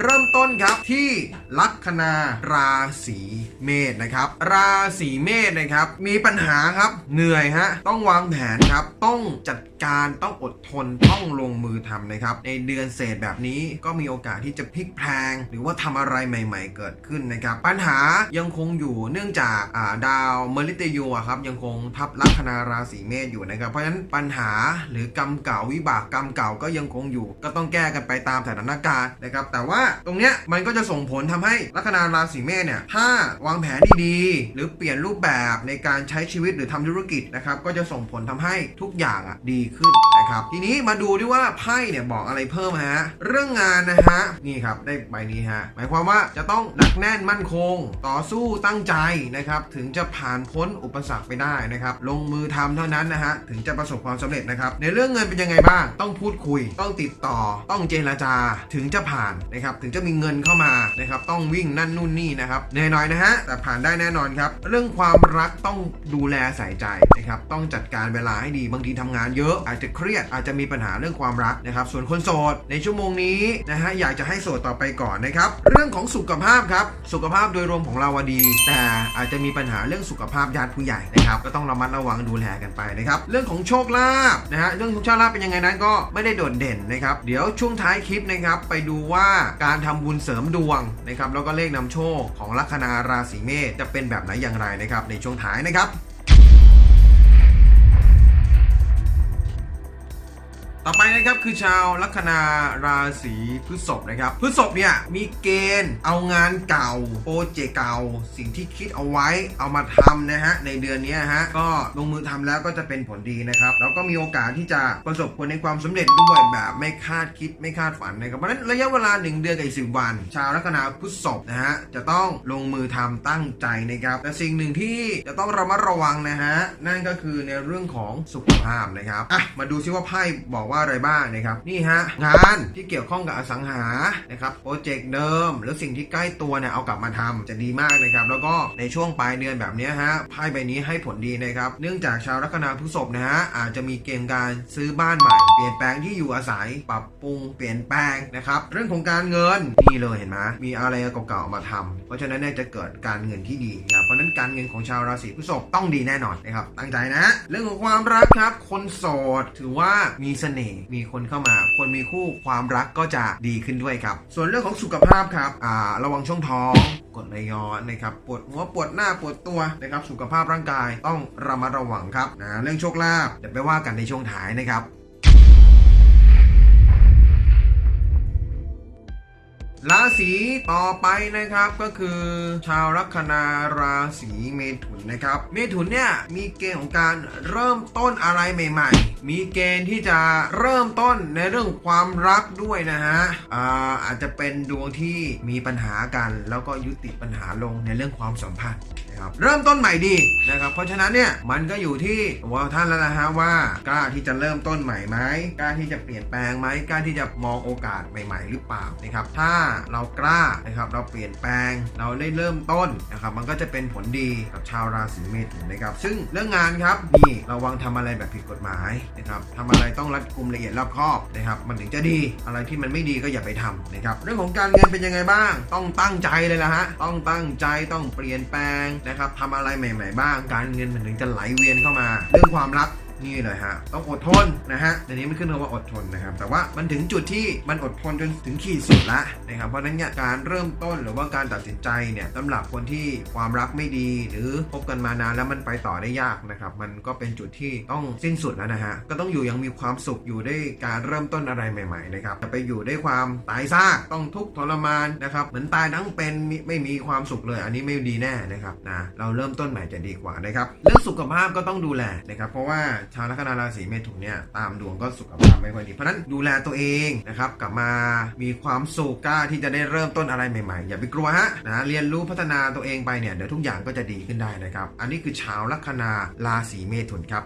เริ่มต้นครับที่ลัคนาราศีเมษนะครับ ราศีเมษนะครับ มีปัญหาครับเหนื่อยฮะต้องวางแผนครับต้องจัดการต้องอดทนต้องลงมือทำนะครับ ในเดือนเศษแบบนี้ก็มีโอกาสที่จะพลิกแพลง หรือว่าทำอะไรใหม่ ๆ เกิดขึ้นนะครับ ปัญหายังคงอยู่เนื่องจากาดาวเมริตยูอะครับยังคงทับลัคนาราศีเมษอยู่นะครับ เพราะฉะนั้นปัญหาหรือกรรมเก่าวิบากกรรมเก่าก็ยังคงอยู่ ก็ต้องแก้กันไปตามสถานการณ์นะครับ แต่ว่าตรงเนี้ยมันก็จะส่งผลทำให้ลัคนาราศีเมษเนี่ยถ้าวางแผนดีๆ หรือเปลี่ยนรูปแบบในการใช้ชีวิตหรือทำธุรกิจนะครับก็จะส่งผลทำให้ทุกอย่างอะดีขึ้นนะครับทีนี้มาดูด้วยว่าไพ่เนี่ยบอกอะไรเพิ่มฮะเรื่องงานนะฮะนี่ครับได้ใบนี้ฮะหมายความว่าจะต้องหนักแน่นมั่นคง ต่อสู้ตั้งใจนะครับถึงจะผ่านพ้นอุปสรรคไปได้นะครับลงมือทำเท่านั้นนะฮะถึงจะประสบความสำเร็จนะครับในเรื่องเงินเป็นยังไงบ้าง ต้องพูดคุย ต้องติดต่อต้องเจรจาถึงจะผ่านนะครับถึงจะมีเงินเข้ามานะครับต้องวิ่งนั่นนู่นนี่นะครับเหนื่อยหน่อยนะฮะแต่ผ่านได้แน่นอนครับเรื่องความรักต้องดูแลใส่ใจนะครับต้องจัดการเวลาให้ดีบางทีทำงานเยอะอาจจะเครียดอาจจะมีปัญหาเรื่องความรักนะครับส่วนคนโสดในชั่วโมงนี้นะฮะอยากจะให้โสดต่อไปก่อนนะครับเรื่องของสุขภาพครับสุขภาพโดยรวมของเราดี แต่อาจจะมีปัญหาเรื่องสุขภาพญาติผู้ใหญ่นะครับก็ต้องระมัดระวังดูแลกันไปนะครับเรื่องของโชคลาภนะฮะเรื่องของโชคลาภเป็นยังไงนั้นก็ไม่ได้โดดเด่นนะครับเดี๋ยวช่วงท้ายคลิปนะครับไปดูว่าการทำบุญเสริมดวงนะครับแล้วก็เลขนำโชคของลัคนาราศีเมษจะเป็นแบบไหนอย่างไรนะครับในช่วงท้ายนะครับ ต่อไปนะครับคือชาวลัคนาราศีพฤษภนะครับพฤษภเนี่ยมีเกณฑ์เอางานเก่าโปรเจกต์เก่า สิ่งที่คิดเอาไว้เอามาทำนะฮะในเดือนนี้ฮะก็ลงมือทำแล้วก็จะเป็นผลดีนะครับแล้วก็มีโอกาสที่จะประสบผลในความสำเร็จด้วยแบบไม่คาดคิดไม่คาดฝันนะครับเพราะฉะนั้นระยะเวลา 1 เดือนกับอีกสิวัน ชาวลัคนาพฤษภนะฮะจะต้องลงมือทำตั้งใจนะครับแต่สิ่งหนึ่งที่จะต้องระมัดระวังนะฮะนั่นก็คือในเรื่องของสุขภาพนะครับอะมาดูซิว่าไพ่บอกว่าอะไรบ้างนะครับ นี่ฮะ งานที่เกี่ยวข้องกับอสังหานะครับโปรเจกต์เดิม หรือสิ่งที่ใกล้ตัวเนี่ยเอากลับมาทำจะดีมากนะครับ แล้วก็ในช่วงปลายเดือนแบบนี้ฮะไพ่ใบนี้ให้ผลดีนะครับ เนื่องจากชาวลัคนาพฤษภนะฮะอาจจะมีเกณฑ์การซื้อบ้านใหม่ เปลี่ยนแปลงที่อยู่อาศัย ปรับปรุงเปลี่ยนแปลงนะครับ เรื่องของการเงินนี่เลยเห็นไหมมีอะไรเก่าๆมาทำเพราะฉะนั้นเนี่ยจะเกิดการเงินที่ดีนะเพราะฉะนั้นการเงินของชาวราศีพฤษภต้องดีแน่นอนนะครับตั้งใจนะ เรื่องของความรักครับ คนโสดถือว่ามีเสน่ห์มีคนเข้ามา คนมีคู่ความรักก็จะดีขึ้นด้วยครับ ส่วนเรื่องของสุขภาพครับอ่าระวังช่องท้องกดไหลย้อนนะครับปวดหัวปวดหน้าปวดตัวนะครับสุขภาพร่างกายต้องระมัดระวังครับนะเรื่องโชคลาภเดี๋ยวไปว่ากันในช่วงท้ายนะครับ ราศีต่อไปนะครับก็คือชาวลัคนาราศีเมถุนนะครับ เมถุนเนี่ยมีเกณฑ์ของการเริ่มต้นอะไรใหม่ ๆ มีเกณฑ์ที่จะเริ่มต้นในเรื่องความรักด้วยนะฮะอาอาจจะเป็นดวงที่มีปัญหากัน แล้วก็ยุติปัญหาลงในเรื่องความสัมพันธ์ นะครับเริ่มต้นใหม่ดีนะครับเพราะฉะนั้นเนี่ยมันก็อยู่ที่ตัวท่านแล้วนะฮะว่ากล้าที่จะเริ่มต้นใหม่ไหมกล้าที่จะเปลี่ยนแปลงไหมกล้าที่จะมองโอกาสใหม่ ๆ หรือเปล่านะครับถ้าเรากล้านะครับเราเปลี่ยนแปลงเราได้เริ่มต้นนะครับมันก็จะเป็นผลดีกับชาวราศีเมถุนนะครับซึ่งเรื่องงานครับนี่ระวังทำอะไรแบบผิดกฎหมายนะครับทำอะไรต้องรัดกุมละเอียดรอบคอบนะครับมันถึงจะดีอะไรที่มันไม่ดีก็อย่าไปทำนะครับเรื่องของการเงินเป็นยังไงบ้าง ต้องตั้งใจเลยละฮะต้องตั้งใจต้องเปลี่ยนแปลงนะครับทำอะไรใหม่ ๆ บ้าง การเงินมันถึงจะไหลเวียนเข้ามา เรื่องความรัก นี่เลยฮะต้องอดทนนะฮะในนี้มันขึ้นคำว่าอดทนนะครับ แต่ว่ามันถึงจุดที่มันอดทนจนถึงขีดสุดละนะครับเพราะนั้นเนี่ยการเริ่มต้นหรือว่าการตัดสินใจเนี่ยสำหรับคนที่ความรักไม่ดี หรือคบกันมานานแล้วมันไปต่อได้ยากนะครับมันก็เป็นจุดที่ต้องสิ้นสุดแล้วนะฮะก็ต้องอยู่ยังมีความสุขอยู่ได้การเริ่มต้นอะไรใหม่ ๆ นะครับจะไปอยู่ได้ความตายซากต้องทุกข์ทรมานนะครับเหมือนตายทั้งเป็นไม่มีความสุขเลย อันนี้ไม่ดีแน่นะครับนะเราเริ่มต้นใหม่จะดีกว่านะครับเรื่องสุขภาพก็ต้องดูแลนะครับเพราะว่าชาวลัคนาราศีเมถุนเนี่ยตามดวงก็สุขภาพไม่ค่อยดีเพราะฉะนั้นดูแลตัวเองนะครับกลับมามีความสุขกล้าที่จะได้เริ่มต้นอะไรใหม่ๆ อย่าไปกลัวฮะนะเรียนรู้พัฒนาตัวเองไปเนี่ยเดี๋ยวทุกอย่างก็จะดีขึ้นได้นะครับ อันนี้คือชาวลัคนาราศีเมถุนครับ